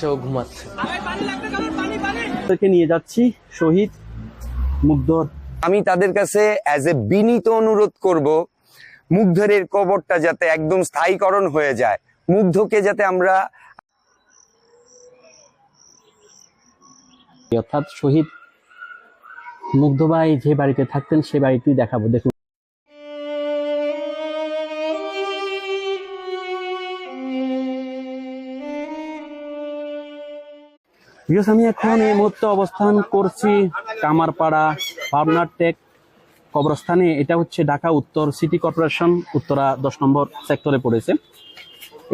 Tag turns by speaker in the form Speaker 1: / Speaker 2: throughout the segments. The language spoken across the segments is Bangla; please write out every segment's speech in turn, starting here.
Speaker 1: সেও ঘুমাচ্ছে।
Speaker 2: নিয়ে যাচ্ছি শহীদ মুগ্ধর।
Speaker 3: আমি তাদের কাছে অ্যাজ এ বিনীত অনুরোধ করব মুগ্ধের কবরটা যাতে একদম স্থায়ীকরণ হয়ে যায়। মুগ্ধকে যাতে আমরা
Speaker 2: অর্থাৎ শহীদ মুগ্ধ ভাই যে বাড়িতে থাকতেন সে বাড়িতেই দেখাবো। দেখুন। বিকজ আমি এখন এই মুহূর্তে অবস্থান করছি কামারপাড়া পাবনার টেক কবরস্থানে। এটা হচ্ছে ঢাকা উত্তর সিটি কর্পোরেশন, উত্তরা দশ নম্বর সেক্টরে পড়েছে।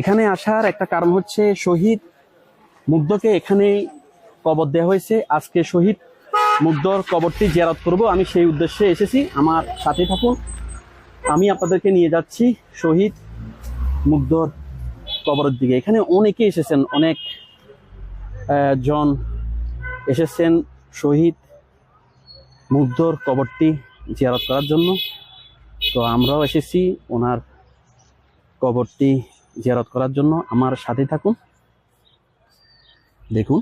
Speaker 2: এখানে আসার একটা কারণ হচ্ছে শহীদ মুগ্ধকে এখানে কবর দেওয়া হয়েছে। আজকে শহীদ মুগ্ধর কবরটি জিয়ারত করব। আমি সেই উদ্দেশ্যে এসেছি। আমার সাথে থাকুন। আমি আপনাদেরকে নিয়ে যাচ্ছি শহীদ মুগ্ধর কবরের দিকে। এখানে অনেকে এসেছেন, অনেক জন এসেছেন শহীদ মুগ্ধর কবরটি জিয়ারত করার জন্য। তো আমরাও এসেছি ওনার কবরটি জিয়ারত করার জন্য। আমার সাথে থাকুন। দেখুন।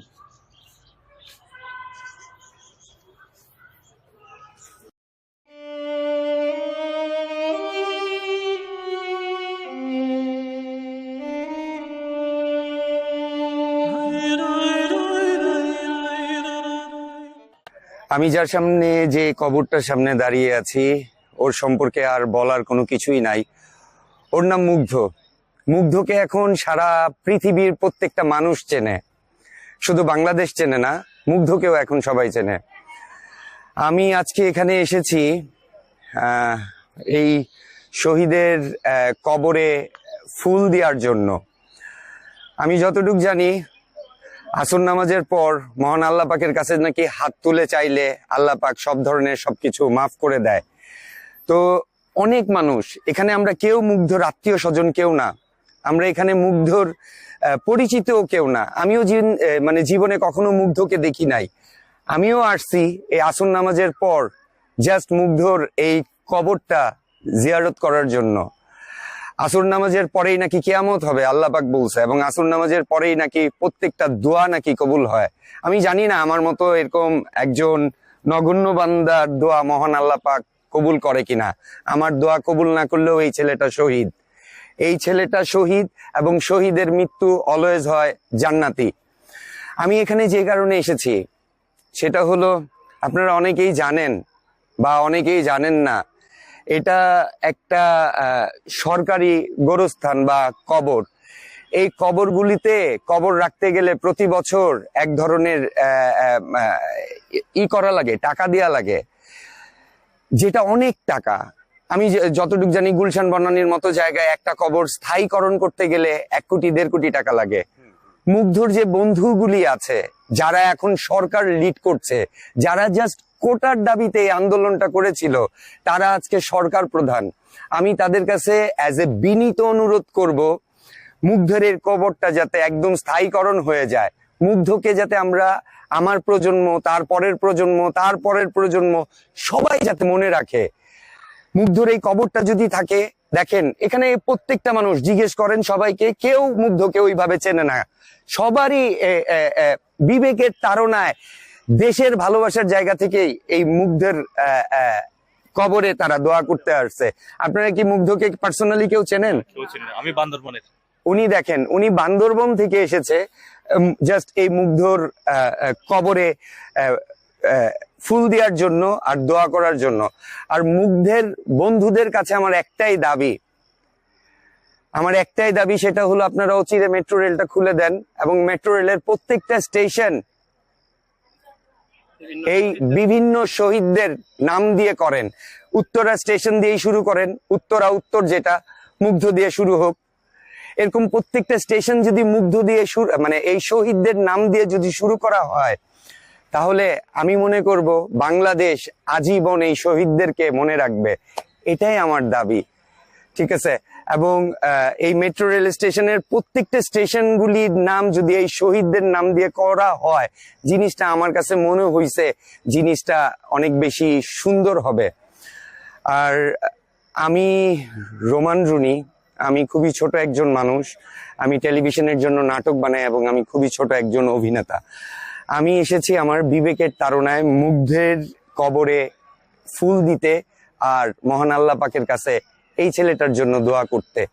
Speaker 3: আমি যার সামনে যে কবরটার সামনে দাঁড়িয়ে আছি, ওর সম্পর্কে আর বলার কোনো কিছুই নাই। ওর নাম মুগ্ধ। মুগ্ধকে এখন সারা পৃথিবীর প্রত্যেকটা মানুষ চেনে। শুধু বাংলাদেশ চেনে না, মুগ্ধকেও এখন সবাই চেনে। আমি আজকে এখানে এসেছি এই শহীদের কবরে ফুল দেওয়ার জন্য। আমি যতটুক জানি আসর নামাজের পর মহান আল্লাহ পাকের কাছে নাকি হাত তুলে চাইলে আল্লাহ পাক সব ধরনের সবকিছু মাফ করে দেয়। তো অনেক মানুষ এখানে আমরা কেউ মুগ্ধর আত্মীয় স্বজন কেউ না। আমরা এখানে মুগ্ধর আহ, পরিচিতও কেউ না। আমিও মানে জীবনে কখনো মুগ্ধকে দেখি নাই। আমিও আসছি এই আসর নামাজের পর জাস্ট মুগ্ধর এই কবরটা জিয়ারত করার জন্য। আসর নামাজের পরেই নাকি কেয়ামত হবে, আল্লাহ পাক বলছে, এবং আসর নামাজের পরেই নাকি প্রত্যেকটা দোয়া নাকি কবুল হয়। আমি জানি না, আমার মতো এরকম একজন নগণ্য বান্দার দোয়া মহান আল্লাহ পাক কবুল করে কিনা। আমার দোয়া কবুল না করলেও এই ছেলেটা শহীদ। এই ছেলেটা শহীদ, এবং শহীদের মৃত্যু অলওয়েজ হয় জান্নাতি। আমি এখানে যে কারণে এসেছি, সেটা হলো, আপনারা অনেকেই জানেন, বা অনেকেই জানেন না এটা একটা সরকারি গোরস্থান বা কবর। এই কবরগুলিতে কবর রাখতে গেলে প্রতি বছর এক ধরনের ই করা লাগে, টাকা দেওয়া লাগে। যেটা অনেক টাকা। আমি যতটুকু জানি গুলশান বনানীর মতো জায়গায় একটা কবর স্থায়ীকরণ করতে গেলে এক কোটি, দেড় কোটি টাকা লাগে। মুগ্ধর যে বন্ধুগুলি আছে, যারা এখন সরকার লিড করছে, যারা জাস্ট কোটার দাবিতে এই আন্দোলনটা করেছিল, তারা আজকে সরকার প্রধান। আমি তাদের কাছে অ্যাজ এ বিনীত অনুরোধ করব, মুগ্ধের এর কবরটা যাতে একদম স্থায়ীকরণ হয়ে যায়। মুগ্ধকে যাতে আমরা, আমার প্রজন্ম, তার পরের প্রজন্ম, তার পরের প্রজন্ম, সবাই যাতে মনে রাখে। মুগ্ধর এই কবরটা যদি থাকে দেখেন এখানে প্রত্যেকটা মানুষ জিজ্ঞেস করেন সবাইকে কেউ মুগ্ধকে ওইভাবে চেনে না। সবারই বিবেকের তাড়নায় দেশের ভালোবাসার জায়গা থেকেই এই মুগ্ধের কবরে তারা দোয়া করতে আসছে। আপনারা কি মুগ্ধকে পার্সোনালি কেউ চেনেন?
Speaker 4: কেউ। আমি বান্দরবনের।
Speaker 3: উনি দেখেন উনি বান্দরবন থেকে এসেছে জাস্ট এই মুগ্ধর কবরে ফুল দেওয়ার জন্য আর দোয়া করার জন্য। আর মুগ্ধের বন্ধুদের কাছে আমার একটাই দাবি, আমার একটাই দাবি সেটা হলো আপনারা অচিরে মেট্রো রেলটা খুলে দেন এবং মেট্রো রেলের প্রত্যেকটা স্টেশন এই বিভিন্ন শহীদদের নাম দিয়ে করেন। উত্তরা স্টেশন দিয়েই শুরু করেন, উত্তরা উত্তর যেটা, মুগ্ধ দিয়ে শুরু হোক। এরকম প্রত্যেকটা স্টেশন যদি মুগ্ধ দিয়ে মানে এই শহীদদের নাম দিয়ে যদি শুরু করা হয় তাহলে আমি মনে করব বাংলাদেশ আজীবন এই শহীদদেরকে মনে রাখবে। এটাই আমার দাবি। ঠিক আছে? এবং এই মেট্রো রেল স্টেশনের প্রত্যেকটা স্টেশনগুলির নাম যদি এই শহীদদের নাম দিয়ে করা হয়, জিনিসটা আমার কাছে মনে হইছে জিনিসটা অনেক বেশি সুন্দর হবে। আর আমি রোমান রুনি, আমি খুবই ছোট একজন মানুষ, আমি টেলিভিশনের জন্য নাটক বানাই এবং আমি খুবই ছোট একজন অভিনেতা। আমি এসেছি আমার বিবেকের তাড়নায় মুগ্ধের কবরে ফুল দিতে আর মহান আল্লাহ পাকের কাছে এই ছেলেটার জন্য দোয়া করতে।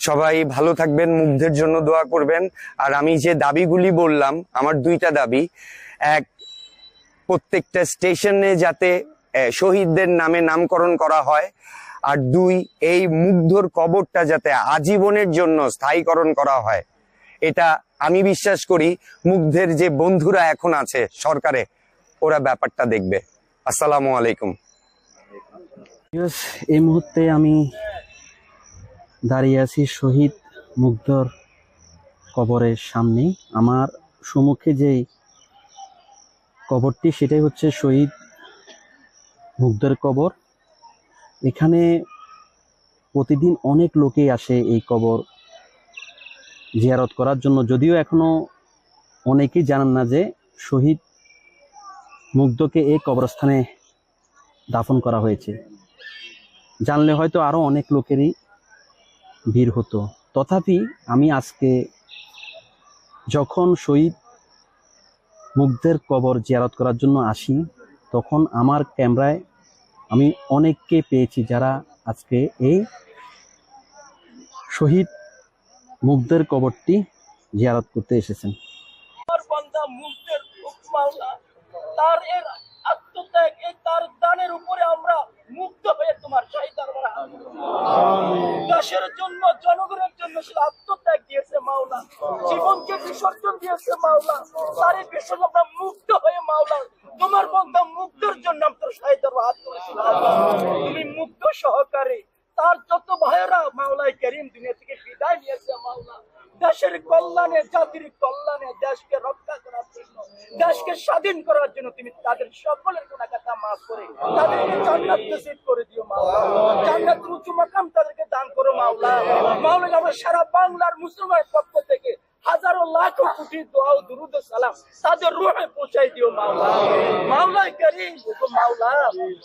Speaker 3: সবাই ভালো থাকবেন, মুগ্ধের জন্য দোয়া করবেন। আর আমি যে দাবিগুলি বললাম, আমার দুইটা দাবি। এক, প্রত্যেকটা স্টেশনে যাতে শহীদদের নামে নামকরণ করা হয়। আর দুই, এই মুগ্ধর কবরটা যাতে আজীবনের জন্য স্থায়ীকরণ করা হয়। এটা আমি বিশ্বাস করি মুগ্ধের যে বন্ধুরা এখন আছে সরকারে, ওরা ব্যাপারটা দেখবে। আসসালামু আলাইকুম।
Speaker 2: এই মুহূর্তে আমি দাঁড়িয়ে আছি শহীদ মুগ্ধর কবরের সামনে। আমার সম্মুখে যেই কবরটি, সেটাই হচ্ছে শহীদ মুগ্ধের কবর। এখানে প্রতিদিন অনেক লোকেই আসে এই কবর জিয়ারত করার জন্য যদিও এখনও অনেকেই জানেন না যে শহীদ মুগ্ধকে এই কবরস্থানে দাফন করা হয়েছে। জানলে হয়তো আরও অনেক লোকেরই ভিড় হতো। তথাপি আমি আজকে যখন শহীদ মুগ্ধের কবর জিয়ারত করার জন্য আসি, তখন আমার ক্যামেরায় আমি অনেককে পেয়েছি যারা আজকে এই শহীদ মুগ্ধের কবরটি জিয়ারত করতে এসেছেন।
Speaker 1: তার এর আত্মত্যাগ এই তার দানের উপরে আমরা মুগ্ধ হয়ে তোমার শাহী দরবারে হাজির হয়েছি। দেশের জন্য জনগণের জন্য সে আত্মত্যাগ দিয়েছে মাওলা। জীবনকে বিসর্জন দিয়েছে মাওলা। তার এই বিসর্জন আমরা মুগ্ধ হয়ে মাওলা। তোমার বান্দা মুগ্ধের জন্য আমরা হাত তুমি মুগ্ধ সহকারে। তার যত ভাইয়েরা মাওলাই করিম দুনিয়া থেকে বিদায় নিয়েছে মাওলা, দেশের কল্যাণে, জাতির কল্যাণে, দেশকে রক্ষা করার জন্য, দেশকে স্বাধীন করার জন্য তুমি তাদের সকলের গুণাগাতা মাফ করে, তাদেরকে জান্নাত নসিব করে দিও মাওলা। জান্নাত উঁচু মাকাম তাদেরকে দান করো মাওলা। মাওলা আমরা সারা বাংলার মুসলমানের পক্ষ থেকে হাজারো লাখ কোটি দোয়া দুরুদ সালাম তাদের রুহে পৌঁছাই দিও মাওলা। মাওলাই করিম মাওলা।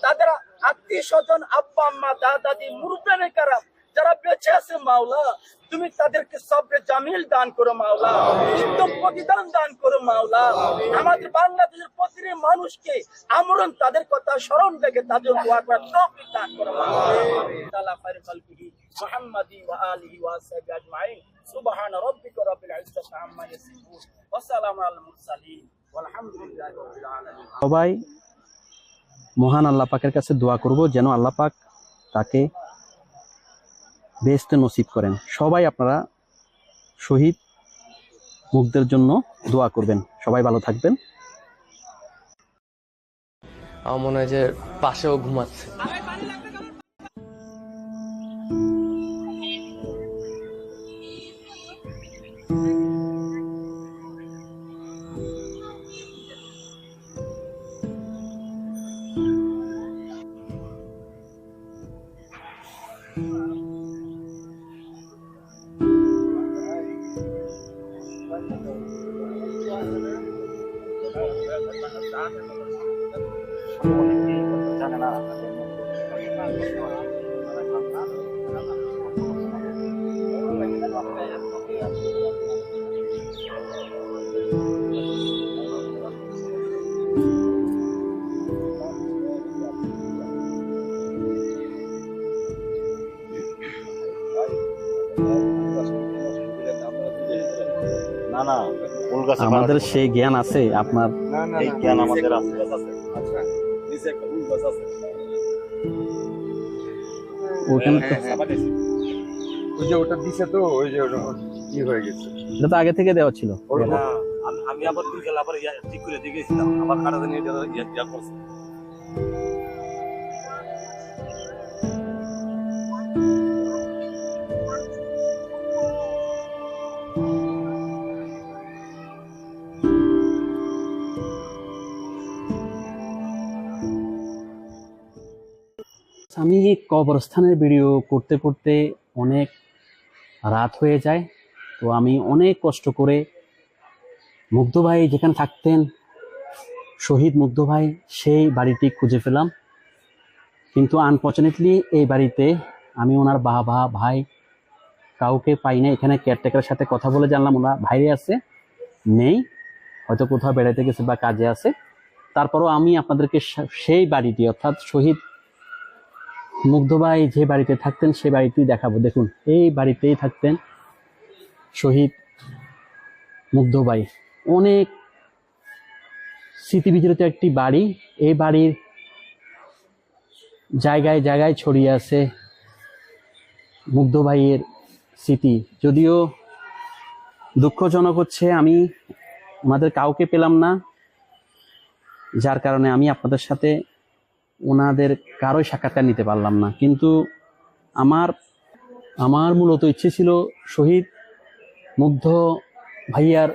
Speaker 1: তাদের আত্মীয় স্বজন, আব্বা, আম্মা, দাদা দাদি মুরব্বানে কারাম, যারা বেঁচে আছে মাওলা, তুমি তাদেরকে সবরে জামিল দান করো মাওলা, উত্তম প্রতিদান দান করো মাওলা। আমাদের বাংলাদেশের প্রতিটি মানুষকে আমরণ তাদের কথা স্মরণ রেখে তাদের দোয়া করার তৌফিক দান করো মাওলা। তাআলা খায়রুল খালকিহি মুহাম্মাদি ওয়া আলিহি ওয়া সাহবিহি আজমাইন। সুবহান রাব্বিকা রাব্বিল ইজ্জাতি আম্মা ইয়াসিফুন ওয়া সালামু আলাল মুরসালিন ওয়ালহামদুলিল্লাহি রাব্বিল আলামিন।
Speaker 2: সবাই মহান আল্লাহ পাকের কাছে দোয়া করব যেন আল্লাহ পাক তাকে বেস্ট নসিব করেন। সবাই আপনারা শহীদ মুগ্ধের জন্য দোয়া করবেন। সবাই ভালো থাকবেন।
Speaker 4: আমার মনে হয় যে পাশেও ঘুমাচ্ছে।
Speaker 2: আমাদের সেই জ্ঞান আছে আপনার
Speaker 5: এই জ্ঞান আমাদের আছে।
Speaker 2: ওখানে
Speaker 6: ওই যে ওটা দিছে তো ওই যে ওটা কি হয়ে গেছে।
Speaker 2: এটা তো আগে থেকে দেওয়া ছিল।
Speaker 5: আমি- আমি আবার দুই গেল আবার ইয়া- ঠিক করে দিয়ে গেছিলাম। আমার কাটা নিয়ে এটা ইয়া করছে।
Speaker 2: আমি কবরস্থানের ভিডিও করতে করতে অনেক রাত হয়ে যায়, তো আমি অনেক কষ্ট করে মুগ্ধ ভাই যেখানে থাকতেন, শহীদ মুগ্ধ ভাই, সেই বাড়িটি খুঁজে পেলাম। কিন্তু আনফর্চুনেটলি এই বাড়িতে আমি ওনার বাবা, ভাই কাউকে পাই না এখানে কেয়ারটেকারের সাথে কথা বলে জানলাম, ওনার বাইরে আছে, নেই, হয়তো কোথাও বেড়াতে গেছে বা কাজে আছে। তারপরও আমি আপনাদেরকে সেই বাড়িটি, অর্থাৎ শহীদ মুগ্ধবাই যে বাড়িতে থাকতেন, সে বাড়িটি দেখাবো। দেখুন, এই বাড়িতেই থাকতেন শহীদ মুগ্ধবাই অনেক স্মৃতি বিজড়িত একটি বাড়ি। এই বাড়ির জায়গায় জায়গায় ছড়িয়ে আছে মুগ্ধ ভাইয়ের স্মৃতি। যদিও দুঃখজনক হচ্ছে, আমি আমাদের কাউকে পেলাম না, যার কারণে আমি আপনাদের সাথে ওনাদের কারোই সাক্ষাৎকার নিতে পারলাম না। কিন্তু আমার আমার মূলত ইচ্ছে ছিল শহীদ মুগ্ধ ভাইয়ার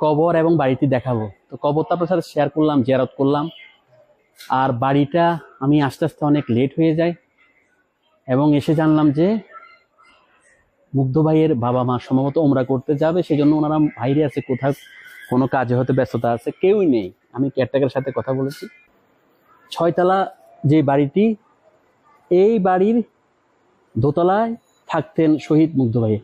Speaker 2: কবর এবং বাড়িটি দেখাবো। তো কবরটা আপনার সাথে শেয়ার করলাম জিয়ারত করলাম। আর বাড়িটা আমি আস্তে আস্তে অনেক লেট হয়ে যায় এবং এসে জানলাম যে মুগ্ধ ভাইয়ের বাবা মা সম্ভবত ওমরা করতে যাবে সেই জন্য ওনারা বাইরে আছে, কোথাও কোনো কাজে হয়তো ব্যস্ততা আছে, কেউই নেই। আমি কেয়ারটেকারের সাথে কথা বলেছি। ছয়তলা যে বাড়িটি এই বাড়ির দোতলায় থাকতেন শহীদ মুগ্ধ ভাই।